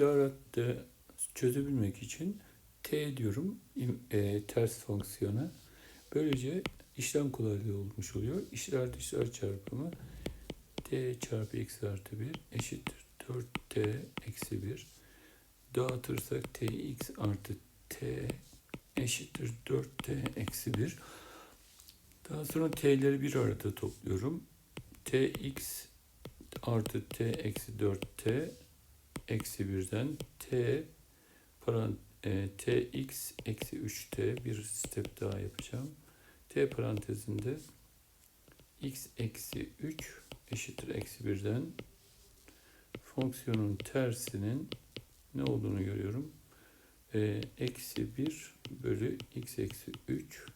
İşarette çözebilmek için t diyorum e, ters fonksiyona. Böylece işlem kolaylığı olmuş oluyor. İşler dışlar çarpımı t çarpı x artı 1 eşittir 4t eksi 1. Dağıtırsak tx artı t eşittir 4t eksi 1. Daha sonra t'leri bir arada topluyorum. tx artı t eksi 4t eksi 1'den t paran e, tx eksi 3t bir step daha yapacağım. t parantezinde x eksi 3 eşittir eksi 1'den fonksiyonun tersinin ne olduğunu görüyorum. E, eksi 1 bölü x eksi 3.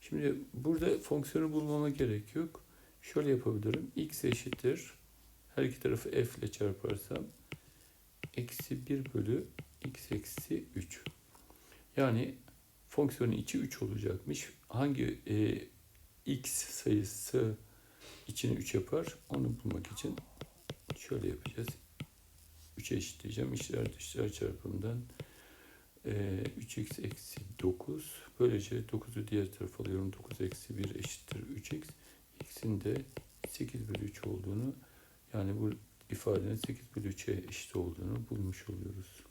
Şimdi burada fonksiyonu bulmama gerek yok. Şöyle yapabilirim. x eşittir. Her iki tarafı f ile çarparsam eksi 1 bölü x eksi 3. Yani fonksiyonun içi 3 olacakmış. Hangi e, x sayısı içini 3 yapar onu bulmak için şöyle yapacağız. 3'e eşitleyeceğim. İçler dışlar çarpımından e, 3x eksi 9. Böylece 9'u diğer tarafa alıyorum. 9 eksi 1 eşittir 3x. x'in de 8 bölü 3 olduğunu yani bu ifadenin 8 bölü 3'e eşit olduğunu bulmuş oluyoruz.